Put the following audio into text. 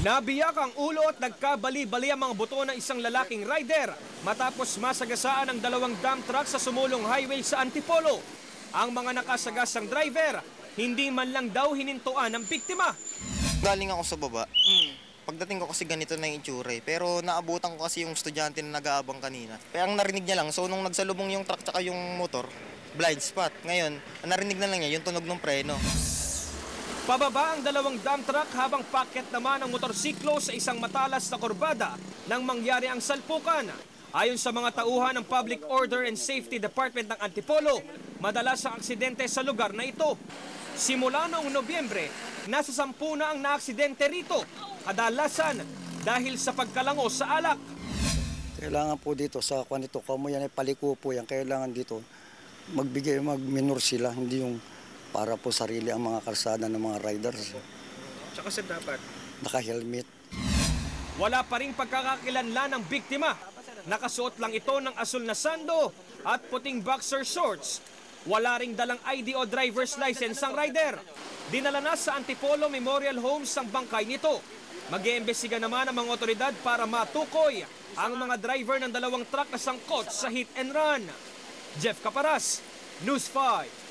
Nabiyak ang ulo at nagkabali-bali ang mga buto ng isang lalaking rider matapos masagasaan ang dalawang dump truck sa sumulong highway sa Antipolo. Ang mga nakasagasang driver, hindi man lang daw hinintuan ng biktima. Galing ako sa baba. Pagdating ko kasi ganito na yung itsura eh. Pero naabutan ko kasi yung estudyante na nag-aabang kanina. Kaya ang narinig niya lang, so nung nagsalubong yung truck tsaka yung motor, blind spot. Ngayon, narinig na lang niya yung tunog ng preno. Pababa ang dalawang dump truck habang packet naman ang motorsiklo sa isang matalas na kurbada nang mangyari ang salpukan. Ayon sa mga tauhan ng Public Order and Safety Department ng Antipolo, madalas ang aksidente sa lugar na ito. Simula noong Nobyembre, nasa sampu na ang naaksidente rito, kadalasan dahil sa pagkalango sa alak. Kailangan po dito sa kwanito, kamo yan ay paliko po yan. Kailangan dito magbigay, mag-minor sila, hindi yung para po sarili ang mga kalsada ng mga riders. Tsaka sa dapat. Naka-helmet. Wala pa rin pagkakakilanlan ng biktima. Nakasuot lang ito ng asul na sando at puting boxer shorts. Wala ring dalang ID o driver's license ang rider. Dinala na sa Antipolo Memorial Homes ang bangkay nito. mag iimbestiga naman ang mga otoridad para matukoy ang mga driver ng dalawang truck na sangkot sa hit and run. Jeff Caparas, News 5.